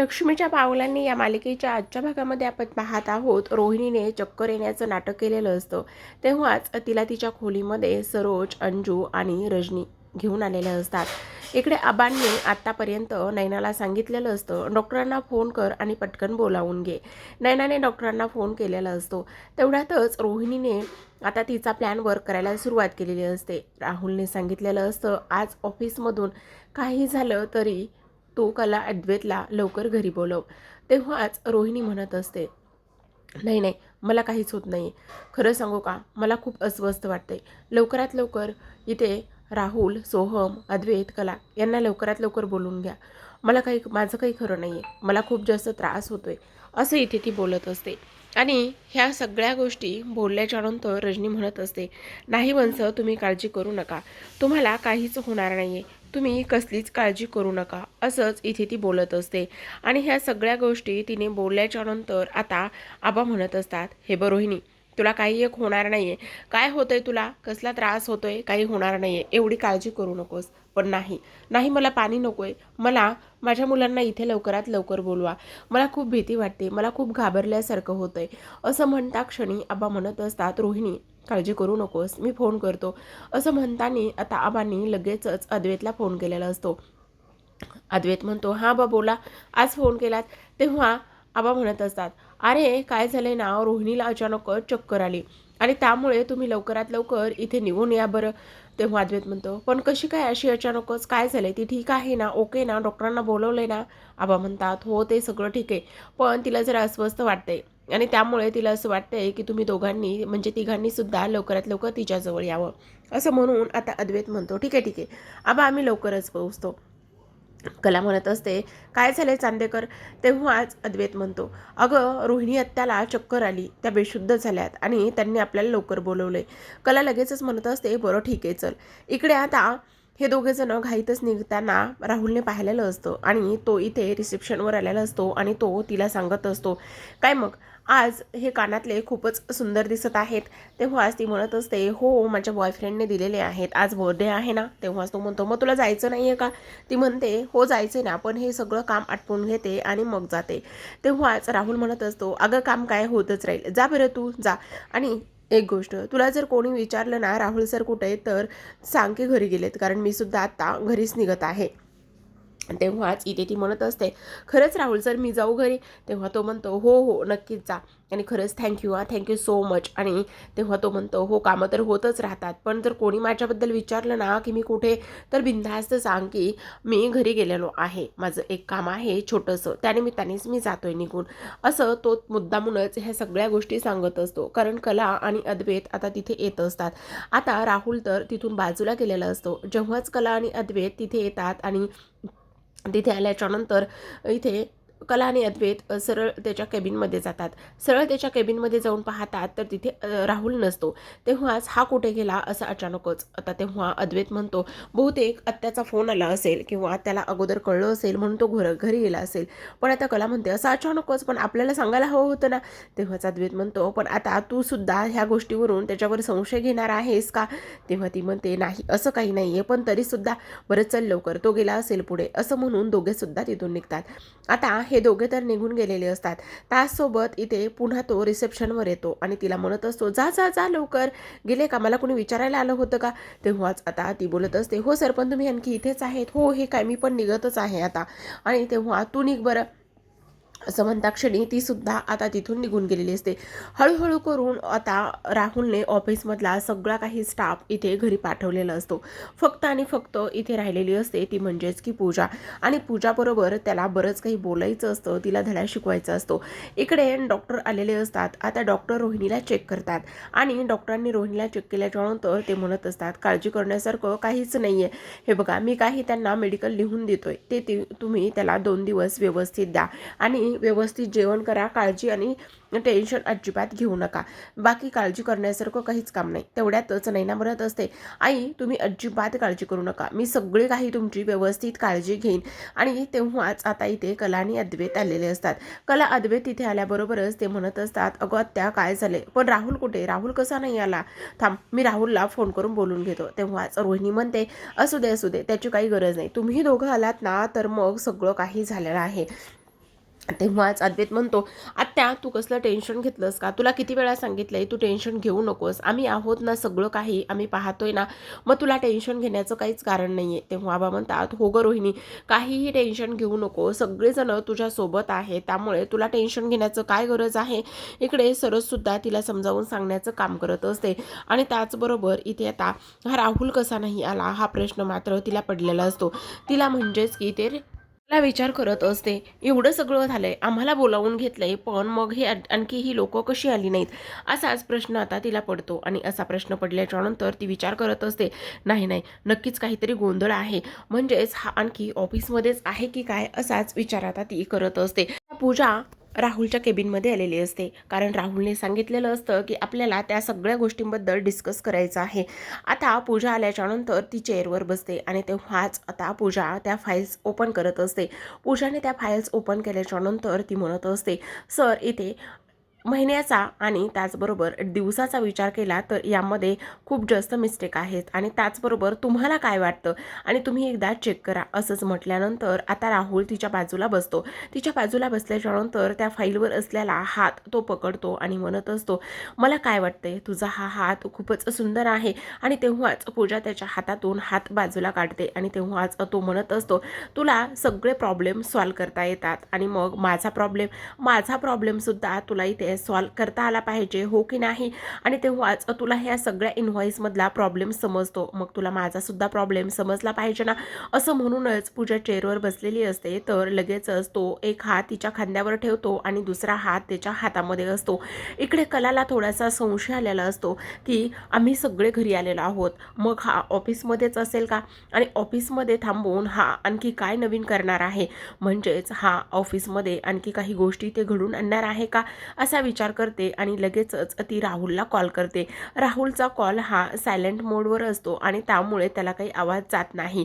लक्ष्मीच्या पावलांनी या मालिकेच्या आजच्या भागामध्ये आपण पाहत आहोत. रोहिणीने चक्कर येण्याचं नाटक केलेलं असतं. तेव्हाच तिला तिच्या खोलीमध्ये सरोज अंजू आणि रजनी घेऊन आलेल्या असतात. इकडे आबांनी आत्तापर्यंत नैनाला सांगितलेलं असतं डॉक्टरांना फोन कर आणि पटकन बोलावून घे. नैनाने डॉक्टरांना फोन केलेला असतो. तेवढ्यातच रोहिणीने आता तिचा प्लॅन वर्क करायला सुरुवात केलेली असते. राहुलने सांगितलेलं असतं आज ऑफिसमधून काही झालं तरी तू कला अद्वैतला लवकर घरी बोलव. तेव्हाच रोहिणी म्हणत असते नाही नाही मला काहीच होत नाही खरं सांगू का मला खूप अस्वस्थ वाटते लवकरात लवकर इथे राहुल सोहम अद्वैत कला यांना लवकरात लवकर बोलून घ्या. मला काही माझं काही खरं नाही आहे मला खूप जास्त त्रास होतोय असं इथे ती बोलत असते. आणि ह्या सगळ्या गोष्टी बोलल्याच्यानंतर रजनी म्हणत असते नाही वंस तुम्ही काळजी करू नका. तुम्हाला काहीच होणार नाही आहे तुम्ही कसलीच काळजी करू नका असंच इथे ती बोलत असते. आणि ह्या सगळ्या गोष्टी तिने बोलल्याच्या नंतर आता आबा म्हणत असतात हे बरं रोहिणी तुला काही एक होणार नाही आहे काय होतंय तुला? कसला त्रास होतोय? काही होणार नाही आहे एवढी काळजी करू नकोस. पण नाही. नाही मला पाणी नको आहे मला माझ्या मुलांना इथे लवकरात लवकर बोलवा. मला खूप भीती वाटते. मला खूप घाबरल्यासारखं होतंय. असं म्हणता क्षणी आबा म्हणत असतात रोहिणी काळजी करू नकोस. मी फोन करतो. असं म्हणताना आता आबांनी लगेचच अद्वैतला फोन केलेला असतो. अद्वैत म्हणतो हां बा बोला. आज फोन केलात. तेव्हा आबा म्हणत असतात अरे काय झालंय ना? रोहिणीला अचानकच चक्कर आली. आणि त्यामुळे तुम्ही लवकरात लवकर इथे निघून या बरं. तेव्हा अद्वैत म्हणतो पण कशी काय अशी अचानकच काय झालंय? ती ठीक आहे ना? ओके ना? डॉक्टरांना बोलवलंय ना? आबा म्हणतात हो ते सगळं ठीक आहे पण तिला जरा अस्वस्थ वाटते आणि त्यामुळे तिला असं वाटतंय की तुम्ही दोघांनी म्हणजे तिघांनी सुद्धा लवकरात लवकर तिच्याजवळ यावं. असं म्हणून आता अद्वैत म्हणतो ठीक आहे ठीक आहे. आबा आम्ही लवकरच पोहोचतो. कला म्हणत असते काय झाले चांदेकर? तेव्हाच अद्वैत म्हणतो अगं रोहिणी आत्याला चक्कर आली त्या बेशुद्ध झाल्यात आणि त्यांनी आपल्याला लवकर बोलवले कला लगेचच म्हणत असते बरं ठीक आहे चल. इकडे आता हे दोघे जण घाईतच निघताना राहुलने पाहिलेलं असतं आणि तो इथे रिसेप्शनवर आलेला असतो आणि तो तिला सांगत असतो काय मग आज हे कानातले खूपच सुंदर दिसत आहेत. तेव्हाच ती म्हणत असते हो माझ्या बॉयफ्रेंडने दिलेले आहेत. आज बर्थडे आहे ना? तेव्हाच तो म्हणतो मग तुला जायचं नाही आहे का? ती म्हणते हो जायचं ना पण हे सगळं काम आटपून घेते आणि मग जाते. तेव्हाच राहुल म्हणत असतो अगं काम काय होतच राहील. जा बरं तू जा. आणि एक गोष्ट तुला जर कोणी विचारलं ना राहुल सर कुठे तर सांग की घरी गेलेत कारण मी सुद्धा आत्ता घरीच निघत आहे. तेव्हाच इथे ती म्हणत असते खरंच राहुल सर मी जाऊ घरी तेव्हा तो म्हणतो हो हो नक्कीच जा. आणि खरंच थँक्यू हा. थँक्यू सो मच आणि तेव्हा तो म्हणतो हो कामं तर होतच राहतात पण जर कोणी माझ्याबद्दल विचारलं ना की मी कुठे तर बिंदास्त सांग की मी घरी गेलेलो आहे. माझं एक काम आहे छोटंसं. त्यानिमित्तानेच मी जातोय निघून. असं तो मुद्दामूनच ह्या सगळ्या गोष्टी सांगत असतो. कारण कला आणि अद्वैत आता तिथे येत असतात. आता राहुल तर तिथून बाजूला गेलेला असतो. जेव्हाच कला आणि अद्वैत तिथे येतात आणि तिथे आल्याच्यानंतर इथे कला आणि अद्वैत सरळ त्याच्या केबिनमध्ये जातात. सरळ त्याच्या केबिनमध्ये जाऊन पाहतात तर तिथे राहुल नसतो. तेव्हाच हा कुठे गेला असं अचानकच आता तेव्हा अद्वैत म्हणतो बहुतेक आत्याचा फोन आला असेल किंवा त्याला अगोदर कळलं असेल म्हणून तो घर घरी गेला असेल. पण आता कला म्हणते असं अचानकच पण आपल्याला सांगायला हवं होतं ना. तेव्हाच अद्वैत म्हणतो पण आता तू सुद्धा ह्या गोष्टीवरून त्याच्यावर संशय घेणार आहेस का? तेव्हा ती म्हणते नाही असं काही नाही आहे पण तरीसुद्धा बरं चल लवकर तो गेला असेल पुढे. असं म्हणून दोघेसुद्धा तिथून निघतात. आता हे दोघे तर निघून गेलेले असतात. त्याचसोबत इथे पुन्हा तो रिसेप्शनवर येतो आणि तिला म्हणत असतो जा जा जा लवकर. गेले का? मला कोणी विचारायला आलं होतं का? तेव्हाच आता ती बोलत असते हो सर पण तुम्ही आणखी इथेच आहेत. हो हे काय? मी पण निघतच आहे आता. आणि तेव्हा तू निघ बरं. असं म्हणता क्षणी ती सुद्धा आता तिथून निघून गेलेली असते. हळूहळू करून आता राहुलने ऑफिसमधला सगळा काही स्टाफ इथे घरी पाठवलेला असतो. फक्त आणि फक्त इथे राहिलेली असते ती म्हणजेच की पूजा. आणि पूजाबरोबर त्याला बरंच काही बोलायचं असतं तिला धडा शिकवायचा असतो. इकडे डॉक्टर आलेले असतात आता डॉक्टर रोहिणीला चेक करतात. आणि डॉक्टरांनी रोहिणीला चेक केल्याच्यानंतर ते म्हणत असतात काळजी करण्यासारखं काहीच नाही आहे हे बघा मी काही त्यांना मेडिकल लिहून देतोय. ते तुम्ही त्याला दोन दिवस व्यवस्थित द्या. आणि तुम्ही व्यवस्थित जेवण करा काळजी आणि टेन्शन अजिबात घेऊ नका. बाकी काळजी करण्यासारखं काहीच काम नाही. तेवढ्यातच नैना म्हणत असते आई तुम्ही अजिबात काळजी करू नका. मी सगळी काही तुमची व्यवस्थित काळजी घेईन. आणि तेव्हाच आता इथे कला आणि अद्वैत आलेले असतात. कला अद्वैत इथे आल्याबरोबरच ते म्हणत असतात अगं आत्या काय झाले? पण राहुल कुठे? राहुल कसा नाही आला? थांब मी राहुलला फोन करून बोलून घेतो. तेव्हाच रोहिणी म्हणते असू दे असू दे त्याची काही गरज नाही. तुम्ही दोघं आलात ना तर मग सगळं काही झालेलं आहे. तेव्हाच अद्वैत म्हणतो आत्या तू कसलं टेन्शन घेतलंस का? तुला किती वेळा सांगितलंय तू टेन्शन घेऊ नकोस. आम्ही आहोत ना सगळं काही आम्ही पाहतोय ना. मग तुला टेन्शन घेण्याचं काहीच कारण नाही आहे तेव्हा आबा म्हणतात हो ग रोहिणी काहीही टेन्शन घेऊ नको. सगळेजण तुझ्यासोबत आहे त्यामुळे तुला टेन्शन घेण्याचं काय गरज आहे? इकडे सरससुद्धा तिला समजावून सांगण्याचं काम करत असते. आणि त्याचबरोबर इथे आता हा राहुल कसा नाही आला हा प्रश्न मात्र तिला पडलेला असतो. तिला म्हणजेच की ते मला विचार करत असते. एवढं सगळं झालंय. आम्हाला बोलावून घेतलंय पण मग हे आणखी ही लोक कशी आली नाहीत? असाच प्रश्न आता तिला पडतो आणि असा प्रश्न पडल्याच्या नंतर ती विचार करत असते. नाही नाही नक्कीच काहीतरी गोंधळ आहे. म्हणजेच हा आणखी ऑफिसमध्येच आहे की काय? असाच विचार आता ती करत असते. पूजा राहुलच्या केबिनमध्ये आलेली असते. कारण राहुलने सांगितलेलं असतं की आपल्याला त्या सगळ्या गोष्टींबद्दल डिस्कस करायचं आहे. आता पूजा आल्याच्यानंतर ती चेअरवर बसते आणि तेव्हाच आता पूजा त्या फाईल्स ओपन करत असते. पूजाने त्या फाईल्स ओपन केल्याच्यानंतर ती म्हणत असते सर इथे महिन्याचा आणि त्याचबरोबर दिवसाचा विचार केला तर यामध्ये खूप जास्त मिस्टेक आहेत. आणि त्याचबरोबर तुम्हाला काय वाटतं? आणि तुम्ही एकदा चेक करा. असंच म्हटल्यानंतर आता राहुल तिच्या बाजूला बसतो. तिच्या बाजूला बसल्याच्यानंतर त्या फाईलवर असलेला हात तो पकडतो आणि म्हणत असतो मला काय वाटतंय? तुझा हा हात खूपच सुंदर आहे. आणि तेव्हाच पूजा त्याच्या हातातून हात बाजूला काढते आणि तेव्हाच तो म्हणत असतो तुला सगळे प्रॉब्लेम सॉल्व करता येतात. आणि मग माझा प्रॉब्लेम माझा प्रॉब्लेमसुद्धा तुला इथे सॉल्व करता आला पाहिजे हो की नाही? आणि तेव्हाच तुला ह्या सगळ्या इन्व्हॉइसमधला प्रॉब्लेम समजतो. मग तुला माझासुद्धा प्रॉब्लेम समजला पाहिजे ना? असं म्हणूनच पूजा चेअरवर बसलेली असते. तर लगेचच तो एक हात तिच्या खांद्यावर ठेवतो आणि दुसरा हात त्याच्या हातामध्ये असतो. इकडे कलाला थोडासा संशय आलेला असतो की आम्ही सगळे घरी आलेलो आहोत. मग हा ऑफिसमध्येच असेल का? आणि ऑफिसमध्ये थांबवून हा आणखी काय नवीन करणार आहे? म्हणजेच हा ऑफिसमध्ये आणखी काही गोष्टी ते घडून आणणार आहे का? असा विचार करते आणि लगेचच ती राहुलला कॉल करते. राहुलचा कॉल हा सायलेंट मोडवर असतो आणि त्यामुळे त्याला काही आवाज जात नाही.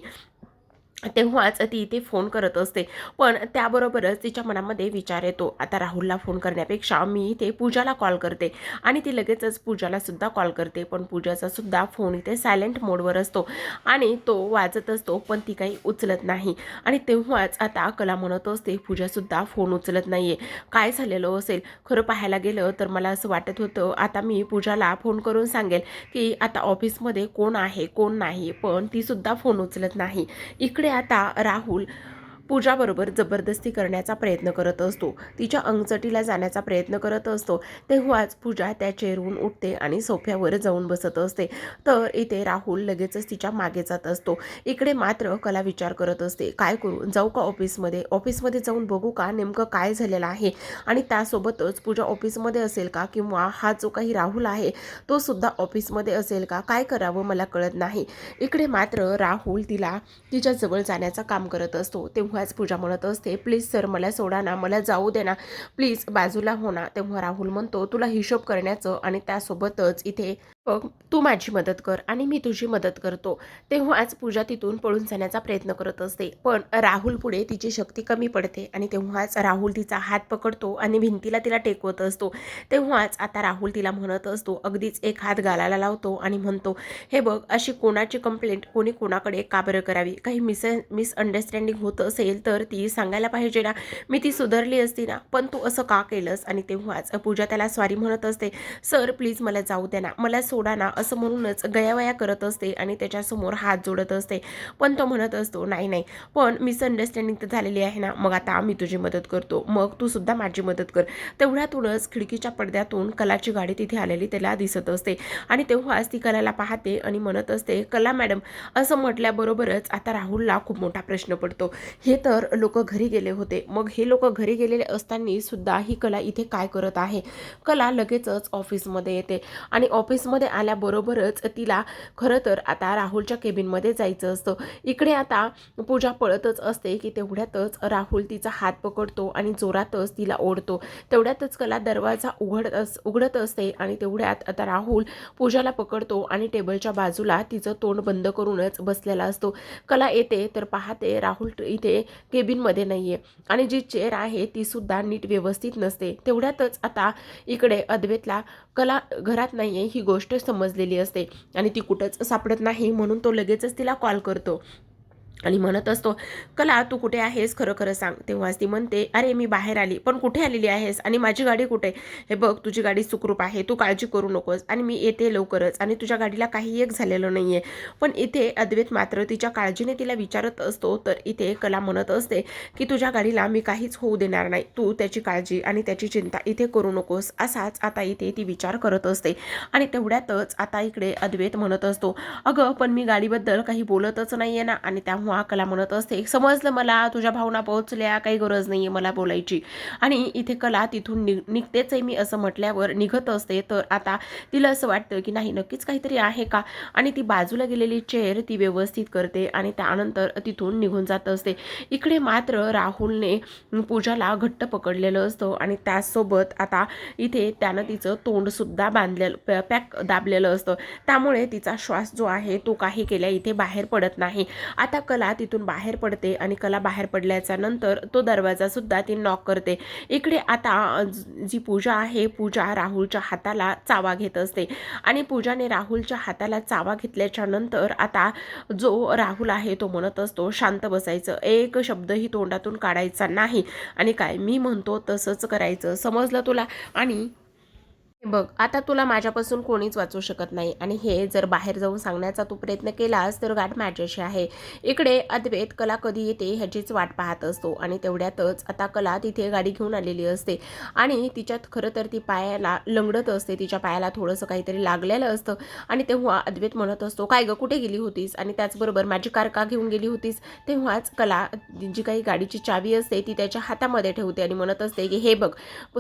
तेव्हाच ती इथे फोन करत असते. पण त्याबरोबरच तिच्या मनामध्ये विचार येतो. आता राहुलला फोन करण्यापेक्षा मी इथे पूजाला कॉल करते. आणि ती लगेचच पूजालासुद्धा कॉल करते. पण पूजाचा सुद्धा फोन इथे सायलेंट मोडवर असतो. आणि तो वाजत असतो पण ती काही उचलत नाही. आणि तेव्हाच आता कला म्हणत असते पूजासुद्धा फोन उचलत नाही आहे काय झालेलं असेल? खरं पाहायला गेलं तर मला असं वाटत होतं आता मी पूजाला फोन करून सांगेल की आता ऑफिसमध्ये कोण आहे कोण नाही. पण तीसुद्धा फोन उचलत नाही. इकडे आता राहुल पूजाबरोबर जबरदस्ती करण्याचा प्रयत्न करत असतो. तिच्या अंगचटीला जाण्याचा प्रयत्न करत असतो. तेव्हाच पूजा त्या चेहरून उठते आणि सोफ्यावर जाऊन बसत असते. तर इथे राहुल लगेचच तिच्यामागे जात असतो. इकडे मात्र कला विचार करत असते. काय करू? जाऊ का ऑफिसमध्ये? ऑफिसमध्ये जाऊन बघू का नेमकं काय झालेलं आहे? आणि त्यासोबतच पूजा ऑफिसमध्ये असेल का? किंवा हा जो काही राहुल आहे तो सुद्धा ऑफिसमध्ये असेल का? काय करावं मला कळत नाही. इकडे मात्र राहुल तिला तिच्या जवळ जाण्याचं काम करत असतो. तेव्हाच पूजा म्हणत असते प्लीज सर मला सोडा ना मला जाऊ दे ना. प्लीज बाजूला हो ना. तेव्हा राहुल म्हणतो तुला हिशोब करण्याचं आणि त्यासोबतच इथे तू माझी मदत कर आणि मी तुझी मदत करतो. तेव्हाच पूजा तिथून पळून जाण्याचा प्रयत्न करत असते. पण राहुल पुढे तिची शक्ती कमी पडते आणि तेव्हाच राहुल तिचा हात पकडतो आणि भिंतीला तिला टेकवत असतो. तेव्हाच आता राहुल तिला म्हणत असतो अगदीच एक हात घालायला लावतो आणि म्हणतो हे बघ अशी कोणाची कंप्लेंट कोणी कोणाकडे का बरं करावी? काही मिस मिसअंडरस्टँडिंग होत असेल तर ती सांगायला पाहिजे ना? मी ती सुधारली असती ना? पण तू असं का केलंस? आणि तेव्हाच पूजा त्याला स्वारी म्हणत असते सर प्लीज मला जाऊ द्या ना. मला सोडा ना असं म्हणूनच गयावया करत असते आणि त्याच्यासमोर हात जोडत असते. पण तो म्हणत असतो नाही नाही पण मिसअंडरस्टँडिंग तर झालेली आहे ना मग आता आम्ही तुझी मदत करतो मग तू सुद्धा माझी मदत कर. तेवढ्यातूनच खिडकीच्या पडद्यातून कलाची गाडी तिथे आलेली त्याला दिसत असते. आणि तेव्हाच ती कलाला पाहते आणि म्हणत असते कला मॅडम असं म्हटल्याबरोबरच आता राहुलला खूप मोठा प्रश्न पडतो. हे तर लोक घरी गेले होते मग हे लोक घरी गेलेले असताना सुद्धा ही कला इथे काय करत आहे? कला लगेचच ऑफिसमध्ये येते आणि ऑफिसमध्ये आल्याबरोबरच तिला खरं तर आता राहुलच्या केबिनमध्ये जायचं असतं. इकडे आता पूजा पळतच असते की तेवढ्यातच राहुल तिचा हात पकडतो आणि जोरातच तिला ओढतो. तेवढ्यातच कला दरवाजा उघडत अस उघडत असते आणि तेवढ्यात आता राहुल पूजाला पकडतो आणि टेबलच्या बाजूला तिचं तोंड बंद करूनच बसलेला असतो. कला येते तर पाहते राहुल इथे केबिनमध्ये नाही आहे आणि जी चेअर आहे ती सुद्धा नीट व्यवस्थित नसते. तेवढ्यातच आता इकडे अद्वेतला कला घरात नाही आहे ही गोष्ट समजलेली असते आणि ती कुठंच सापडत नाही म्हणून तो लगेचच तिला कॉल करतो. आणि म्हणत असतो कला तू कुठे आहेस? खरं खरं सांग. तेव्हाच ती म्हणते अरे मी बाहेर आली. पण कुठे आलेली आहेस? आणि माझी गाडी कुठे? हे बघ तुझी गाडी सुखरूप आहे. तू काळजी करू नकोस. आणि मी येते लवकरच. आणि तुझ्या गाडीला काही एक झालेलं नाही आहे पण इथे अद्वैत मात्र तिच्या काळजीने तिला विचारत असतो तर इथे कला म्हणत असते की तुझ्या गाडीला मी काहीच होऊ देणार नाही. तू त्याची काळजी आणि त्याची चिंता इथे करू नकोस. असाच आता इथे ती विचार करत असते. आणि तेवढ्यातच आता इकडे अद्वैत म्हणत असतो अगं पण मी गाडीबद्दल काही बोलतच नाही आहे ना. आणि त्या हो, कला म्हणत असते. समजलं मला तुझ्या भावना पोहोचल्या काही गरज नाहीये मला बोलायची. आणि इथे कला तिथून निघ निघतेच आहे मी असं म्हटल्यावर निघत असते. तर आता तिला असं वाटतं की नाही नक्कीच काहीतरी आहे का? आणि ती बाजूला गेलेली चेअर ती व्यवस्थित करते आणि त्यानंतर तिथून निघून जात असते. इकडे मात्र राहुलने पूजाला घट्ट पकडलेलं असतं आणि त्याचसोबत आता इथे त्यानं तिचं तोंडसुद्धा बांधलेलं पॅक दाबलेलं असतं. त्यामुळे तिचा श्वास जो आहे तो काही केल्या इथे बाहेर पडत नाही. आता कला तिथून बाहेर पडते आणि कला बाहेर पडल्याच्या नंतर तो दरवाजा सुद्धा ती नॉक करते. इकडे आता जी पूजा आहे पूजा राहुलच्या हाताला चावा घेत असते. आणि पूजाने राहुलच्या हाताला चावा घेतल्याच्या नंतर आता जो राहुल आहे तो म्हणत असतो शांत बसायचं. एक शब्दही तोंडातून काढायचा नाही. आणि काय मी म्हणतो तसंच करायचं. समजलं तुला? आणि बघ आता तुला माझ्यापासून कोणीच वाचू शकत नाही. आणि हे जर बाहेर जाऊन सांगण्याचा तू प्रयत्न केलास तर गाठ माझ्याशी आहे. इकडे अद्वैत कला कधी येते ह्याचीच वाट पाहत असतो. आणि तेवढ्यातच आता कला तिथे गाडी घेऊन आलेली असते. आणि तिच्यात खरं तर ती पायाला लंगडत असते. तिच्या पायाला थोडंसं काहीतरी लागलेलं असतं. आणि तेव्हा अद्वैत म्हणत असतो काय गं कुठे गेली होतीस? आणि त्याचबरोबर माझी कार का घेऊन गेली होतीस? तेव्हाच कला जी काही गाडीची चावी असते ती त्याच्या हातामध्ये ठेवते आणि म्हणत असते की हे बघ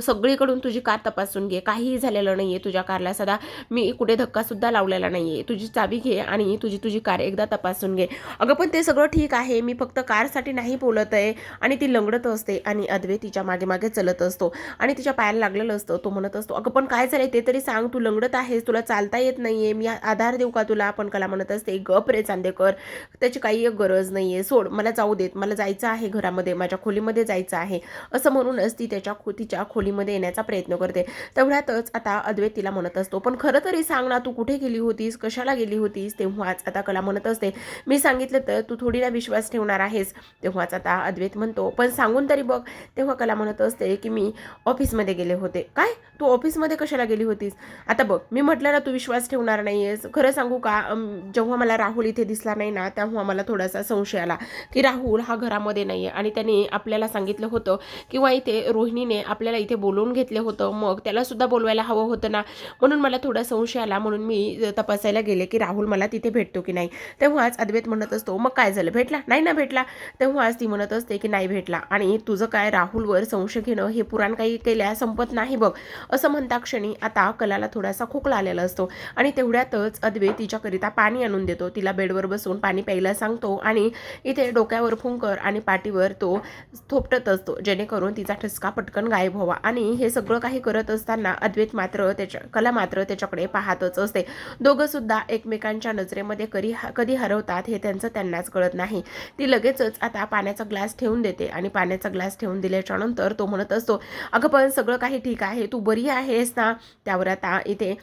सगळीकडून तुझी कार तपासून घे. काहीही झालेलं नाही आहे तुझ्या कारला. सदा मी कुठे धक्कासुद्धा लावलेला नाही आहे तुझी चावी घे आणि तुझी तुझी कार एकदा तपासून घे. अगं पण ते सगळं ठीक आहे. मी फक्त कारसाठी नाही बोलत आहे. आणि ती लंगडत असते आणि अद्वे तिच्यामागे मागे चलत असतो. आणि तिच्या पायाला लागलेलं असतं. तो म्हणत असतो अगं पण काय झालं ते तरी सांग. तू लंगडत आहेस. तुला चालता येत नाही आहे मी आधार देऊ का तुला? आपण कला म्हणत असते गप रे चांदेकर. त्याची काही एक गरज नाही आहे सोड. मला जाऊ देत. मला जायचं आहे घरामध्ये. माझ्या खोलीमध्ये जायचं आहे. असं म्हणूनच ती त्याच्या खो तिच्या खोलीमध्ये येण्याचा प्रयत्न करते. तेवढ्यातच आता अद्वैत तिला म्हणत असतो. पण खरं तरी सांग ना तू कुठे गेली होतीस? कशाला गेली होतीस? तेव्हाच आता कला म्हणत असते. मी सांगितलं तर तू थोडी ना विश्वास ठेवणार आहेस. तेव्हाच आता अद्वैत म्हणतो. पण सांगून तरी बघ तेव्हा कला म्हणत असते की मी ऑफिसमध्ये गेले होते. काय? तू ऑफिसमध्ये कशाला गेली होतीस? आता बघ मी म्हटलं ना तू विश्वास ठेवणार नाही आहेस खरं सांगू का जेव्हा मला राहुल इथे दिसला नाही ना तेव्हा मला थोडासा संशय आला की राहुल हा घरामध्ये नाही आहे आणि त्याने आपल्याला सांगितलं होतं किंवा इथे रोहिणीने आपल्याला इथे बोलवून घेतलं होतं. मग त्याला सुद्धा बोलवायला हवं होतं ना. म्हणून मला थोडा संशय आला. म्हणून मी तपासायला गेले की राहुल मला तिथे भेटतो की नाही. तेव्हाच अद्वैत म्हणत असतो मग काय झालं? भेटला? नाही ना भेटला. तेव्हाच ती म्हणत असते की नाही भेटला. आणि तुझं काय राहुलवर संशय घेणं हे पुराण काही केल्या संपत नाही बघ. असं म्हणता क्षणी आता कलाला थोडासा खोकला आलेला असतो. आणि तेवढ्यातच अद्वे तिच्याकरिता पाणी आणून देतो. तिला बेडवर बसून पाणी प्यायला सांगतो आणि इथे डोक्यावर फुंकर आणि पाठीवर तो थोपटत असतो. जेणेकरून तिचा ठसका पटकन गायब व्हावा. आणि हे सगळं काही करत असताना अद्वैत मात्र त्याच्या कला मात्र त्याच्याकडे पाहतच असते. दोघं सुद्धा एकमेकांच्या नजरेमध्ये कधी कधी हरवतात हे त्यांचं त्यांनाच कळत नाही. ती लगेचच आता पाण्याचा ग्लास ठेवून देते आणि पाण्याचा ग्लास ठेवून दिल्याच्या नंतर तो म्हणत असतो अगं पण सगळं काही ठीक आहे तू बरी आहेस ना? त्यावर आता इथे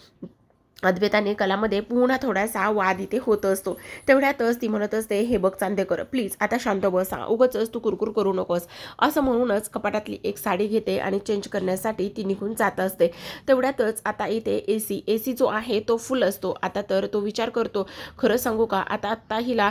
अद्वैताने कलामध्ये पुन्हा थोडासा वाद इथे होत असतो. तेवढ्यातच ती म्हणत असते हे बघ चांदेकर प्लीज आता शांत बसा. उगच तू कुरकुर करू नकोस. असं म्हणूनच कपाटातली एक साडी घेते आणि चेंज करण्यासाठी ती निघून जात असते. तेवढ्यातच आता इथे ए सी ए सी जो आहे तो फुल असतो. आता तर तो विचार करतो खरं सांगू का? आता आत्ता हिला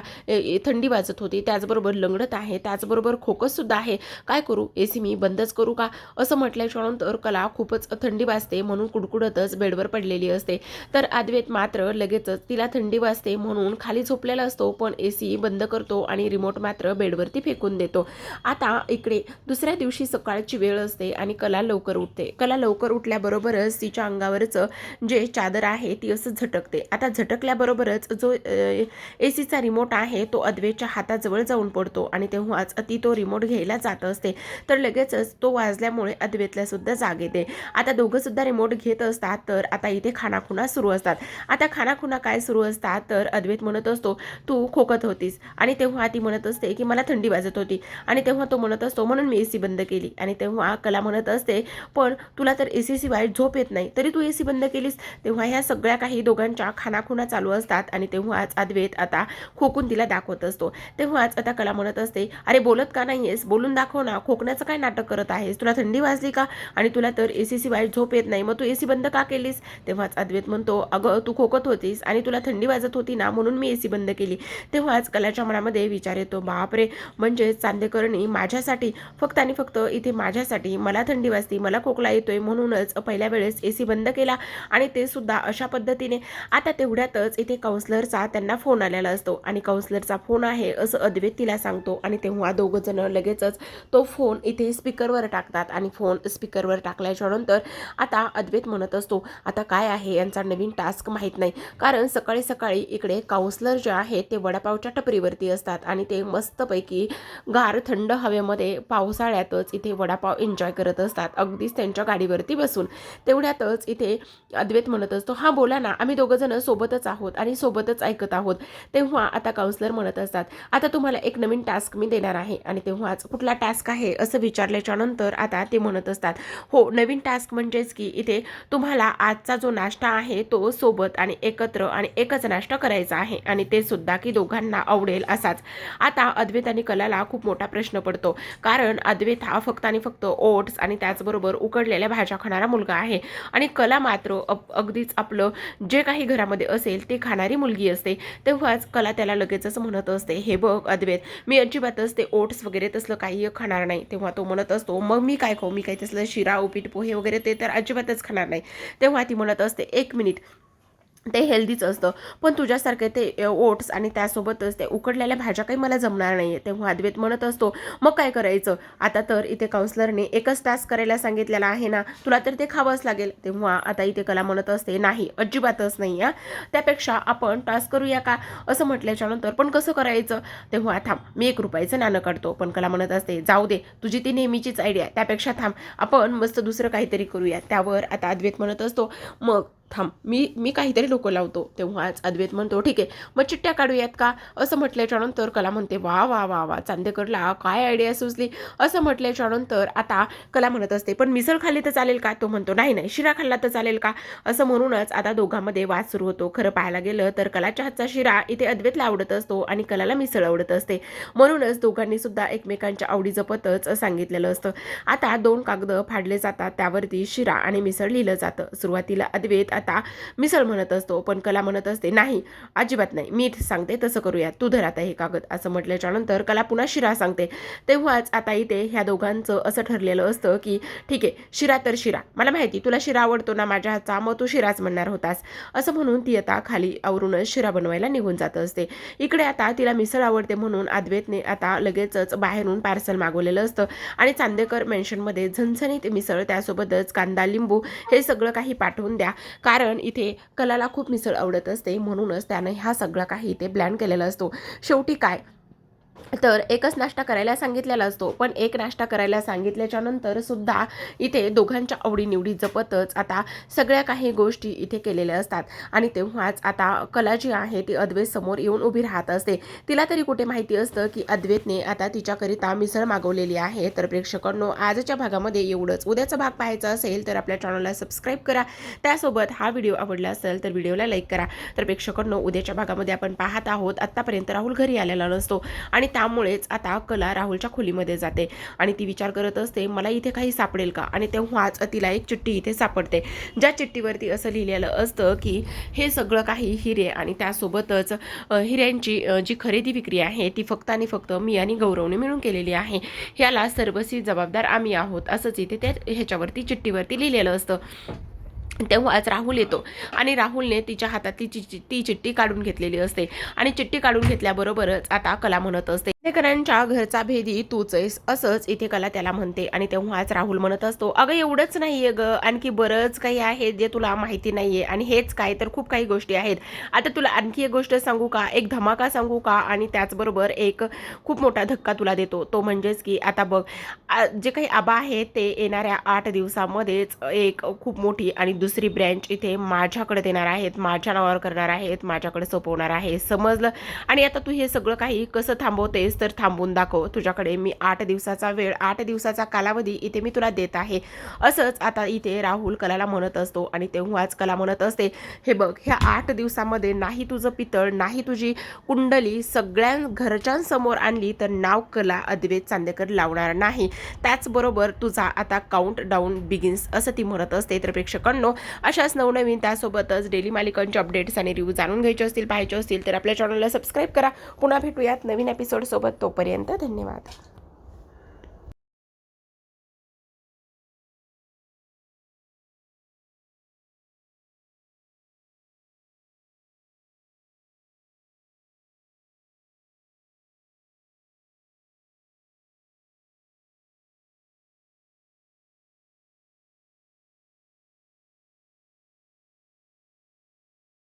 थंडी वाजत होती. त्याचबरोबर लंगडत आहे. त्याचबरोबर खोकससुद्धा आहे. काय करू? ए सी मी बंदच करू का? असं म्हटल्याच्यानंतर कला खूपच थंडी वाजते म्हणून कुडकुडतच बेडवर पडलेली असते. तर तर अद्वैत मात्र लगेचच तिला थंडी वाजते म्हणून खाली झोपलेला असतो पण ए सी बंद करतो आणि रिमोट मात्र बेडवरती फेकून देतो. आता इकडे दुसऱ्या दिवशी सकाळची वेळ असते आणि कला लवकर उठते. कला लवकर उठल्याबरोबरच तिच्या अंगावरचं जे चादर आहे ती असं झटकते. आता झटकल्याबरोबरच जो ए सीचा रिमोट आहे तो अद्वैतच्या हाताजवळ जाऊन पडतो आणि तेव्हाच ती तो रिमोट घ्यायला जात असते. तर लगेचच तो वाजल्यामुळे अद्वैतला सुद्धा जाग येते. आता दोघंसुद्धा रिमोट घेत असतात तर आता इथे खाणाखुणा सुरू असतात. आता खानाखुना काय सुरू असतात तर अद्वैत म्हणत असतो तू खोकत होतीस. आणि तेव्हा ती म्हणत असते की मला थंडी वाजत होती. आणि तेव्हा तो म्हणत असतो म्हणून मी ए सी बंद केली. आणि तेव्हा कला म्हणत असते पण तुला तर ए सी शिवाय झोप येत नाही तरी तू ए सी बंद केलीस. तेव्हा ह्या सगळ्या काही दोघांच्या खानाखुना चालू असतात आणि तेव्हाच अद्वैत आता खोकून तिला दाखवत असतो. तेव्हाच आता कला म्हणत असते अरे बोलत का नाहीयेस? बोलून दाखव ना खोकण्याचं काय नाटक करत आहेस? तुला थंडी वाजली का? आणि तुला तर ए सी शिवाय झोप येत नाही मग तू ए सी बंद का केलीस? तेव्हाच अद्वैत म्हणतो अगं तू खोकत होतीस आणि तुला थंडी वाजत होती ना म्हणून मी ए सी बंद केली. तेव्हाच कलाच्या मनामध्ये विचार येतो बापरे म्हणजे चांदेकरणी माझ्यासाठी फक्त आणि फक्त इथे माझ्यासाठी मला थंडी वाजती मला खोकला येतोय म्हणूनच पहिल्या वेळेस ए सी बंद केला आणि ते सुद्धा अशा पद्धतीने. आता तेवढ्यातच इथे काउन्सलरचा त्यांना फोन आलेला असतो आणि काउन्सलरचा फोन आहे असं अद्वैत तिला सांगतो आणि तेव्हा दोघं जण लगेचच तो फोन इथे स्पीकरवर टाकतात आणि फोन स्पीकरवर टाकल्याच्या नंतर आता अद्वैत म्हणत असतो आता काय आहे यांचा नवीन नवीन टास्क माहीत नाही. कारण सकाळी सकाळी इकडे काउन्सलर जे आहेत ते वडापावच्या टपरीवरती असतात आणि ते मस्तपैकी गार थंड हवेमध्ये पावसाळ्यातच इथे वडापाव एन्जॉय करत असतात. अगदीच त्यांच्या गाडीवरती बसून. तेवढ्यातच इथे अद्वैत म्हणत असतो हां बोला ना आम्ही दोघंजणं सोबतच आहोत आणि सोबतच ऐकत आहोत. तेव्हा आता काउन्सलर म्हणत असतात आता तुम्हाला एक नवीन टास्क मी देणार आहे. आणि तेव्हाच कुठला टास्क आहे? असं विचारल्याच्या नंतर आता ते म्हणत असतात हो नवीन टास्क म्हणजेच की इथे तुम्हाला आजचा जो नाश्ता आहे तो सोबत आणि एकत्र आणि एकच नाश्ता करायचा आहे. आणि ते सुद्धा की दोघांना आवडेल असाच. आता अद्वैत आणि कलाला खूप मोठा प्रश्न पडतो. कारण अद्वैत हा फक्त आणि फक्त ओट्स आणि त्याचबरोबर उकडलेल्या भाज्या खाणारा मुलगा आहे. आणि कला मात्र अप- अगदीच आपलं जे काही घरामध्ये असेल ते खाणारी मुलगी असते. तेव्हाच कला त्याला लगेचच म्हणत असते हे बघ अद्वैत मी अजिबातच ते ओट्स वगैरे तसलं काही खाणार नाही. तेव्हा तो म्हणत असतो मग मी काय खाऊ? मी काही तसलं शिरा उपीट पोहे वगैरे ते तर अजिबातच खाणार नाही. तेव्हा ती म्हणत असते एक मिनिट ते हेल्दीच असतं. पण तुझ्यासारखे ते ओट्स आणि त्यासोबतच ते उकडलेल्या भाज्या काही मला जमणार नाही आहे तेव्हा अद्वैत म्हणत असतो मग काय करायचं? आता तर इथे काउन्सलरने एकच टास्क करायला सांगितलेला आहे ना तुला तर ते खावंच लागेल. तेव्हा आता इथे कला म्हणत असते नाही अजिबातच नाही या त्यापेक्षा आपण टास्क करूया का? असं म्हटल्याच्या नंतर पण कसं करायचं? तेव्हा थांब मी एक रुपयाचं नाणं काढतो. पण कला म्हणत असते जाऊ दे तुझी ती नेहमीचीच आयडिया त्यापेक्षा थांब आपण मस्त दुसरं काहीतरी करूया. त्यावर आता अद्वैत म्हणत असतो मग थांब मी मी काहीतरी डोकं लावतो. तेव्हाच अद्वैत म्हणतो ठीक आहे मग चिठ्ठ्या काढूयात का? असं म्हटल्याच्यानंतर कला म्हणते वा वा वा वा चांदेकरला काय आयडिया सुचली? असं म्हटल्याच्यानंतर आता कला म्हणत असते पण मिसळ खाल्ली तर चालेल का? तो म्हणतो नाही नाही शिरा खाल्ला तर चालेल का? असं म्हणूनच आता दोघांमध्ये वाद सुरू होतो. खरं पाहायला गेलं तर कलाच्या हातचा शिरा इथे अद्वैतला आवडत असतो आणि कलाला मिसळ आवडत असते. म्हणूनच दोघांनी सुद्धा एकमेकांच्या आवडी जपतच सांगितलेलं असतं. आता दोन कागद फाडले जातात त्यावरती शिरा आणि मिसळ लिहिलं जातं. सुरुवातीला अद्वैत आता मिसळ म्हणत असतो पण कला म्हणत असते नाही अजिबात नाही मी सांगते तसं करूया तू धर आता हे कागद असं म्हटल्याच्या नंतर कला पुन्हा शिरा सांगते. तेव्हाच आता इथे ह्या दोघांचं असं ठरलेलं असतं की ठीक आहे शिरा तर शिरा मला माहिती तुला शिरा आवडतो ना माझ्या हातचा मग तू शिराच म्हणणार होतास. असं म्हणून ती आता खाली आवरूनच शिरा बनवायला निघून जात असते. इकडे आता तिला मिसळ आवडते म्हणून अद्वैतने आता लगेचच बाहेरून पार्सल मागवलेलं असतं आणि चांदेकर मेन्शनमध्ये झणझणीत मिसळ त्यासोबतच कांदा लिंबू हे सगळं काही पाठवून द्या. कारण इथे कलाला खूप मिसळ आवडत असते. म्हणूनच त्यानं हा सगळा काही इथे प्लॅन केलेला असतो. शेवटी काय? तर एकच नाश्ता करायला सांगितलेला असतो पण एक नाश्ता करायला सांगितल्याच्या नंतर सुद्धा इथे दोघांच्या आवडीनिवडी जपतच आता सगळ्या काही गोष्टी इथे केलेल्या असतात. आणि तेव्हाच आता कला जी आहे ती अद्वैत समोर येऊन उभी राहत असते. तिला तरी कुठे माहिती असतं की अद्वैतने आता तिच्याकरिता मिसळ मागवलेली आहे. तर प्रेक्षकांनो आजच्या भागामध्ये एवढंच. उद्याचा भाग पाहायचा असेल तर आपल्या चॅनलला सबस्क्राईब करा. त्यासोबत हा व्हिडिओ आवडला असेल तर व्हिडिओला लाईक करा. तर प्रेक्षकांनो उद्याच्या भागामध्ये आपण पाहत आहोत. आत्तापर्यंत राहुल घरी आलेला नसतो. आणि आणि त्यामुळेच आता कला राहुलच्या खोलीमध्ये जाते. आणि ती विचार करत असते मला इथे काही सापडेल का? आणि तेव्हाच तिला एक चिठ्ठी इथे सापडते. ज्या चिठ्ठीवरती असं लिहिलेलं असतं की हे सगळं काही हिरे आणि त्यासोबतच हिऱ्यांची जी खरेदी विक्री आहे ती फक्त आणि फक्त मी आणि गौरवने मिळून केलेली आहे. ह्याला सर्वस्वी जबाबदार आम्ही आहोत असंच इथे त्या ह्याच्यावरती चिठ्ठीवरती लिहिलेलं असतं. तेव्हाच राहुल येतो. आणि राहुलने तिच्या हातात ती चि- ती चिठ्ठी काढून घेतलेली असते. आणि चिठ्ठी काढून घेतल्याबरोबरच आता कला म्हणत असते. चांदेकरांच्या घरचा भेदी तूच आहेस असंच इथे कला त्याला म्हणते. आणि तेव्हाच राहुल म्हणत असतो अगं एवढंच नाहीये ग. आणखी बरंच काही आहे जे तुला माहिती नाहीये. आणि हेच काय? तर खूप काही गोष्टी आहेत. आता तुला आणखी एक गोष्ट सांगू का? एक धमाका सांगू का? आणि त्याचबरोबर एक खूप मोठा धक्का तुला देतो. तो म्हणजेच की आता बघ जे काही आबा आहेत ते येणाऱ्या आठ दिवसामध्येच एक खूप मोठी आणि दुसरी ब्रँच इथे माझ्याकडे देणार आहेत माझ्या नावावर करणार आहेत माझ्याकडे सोपवणार आहे. समजलं? आणि आता तू हे सगळं काही कसं थांबवतेस तर थांबवून दाखव. तुझ्याकडे मी आठ दिवसाचा वेळ आठ दिवसाचा कालावधी इथे मी तुला देत आहे. असंच आता इथे राहुल कलाला म्हणत असतो आणि तेव्हाच कला म्हणत असते हे बघ ह्या आठ दिवसामध्ये नाही तुझं पितळ नाही तुझी कुंडली सगळ्या घरच्यांसमोर आणली तर नाव कला अद्वैत चांदेकर लावणार नाही. त्याचबरोबर तुझा आता काउंट डाऊन बिगिन्स असं ती म्हणत असते. तर प्रेक्षकांनो अशाच नवनवीन त्यासोबतच डेली मालिकांचे अपडेट्स आणि रिव्ह्यू जाणून घ्यायचे असतील पाहायचे असतील तर आपल्या चॅनलला सबस्क्राईब करा. पुन्हा भेटूयात नवीन एपिसोडसोबत तोपर्यंत धन्यवाद.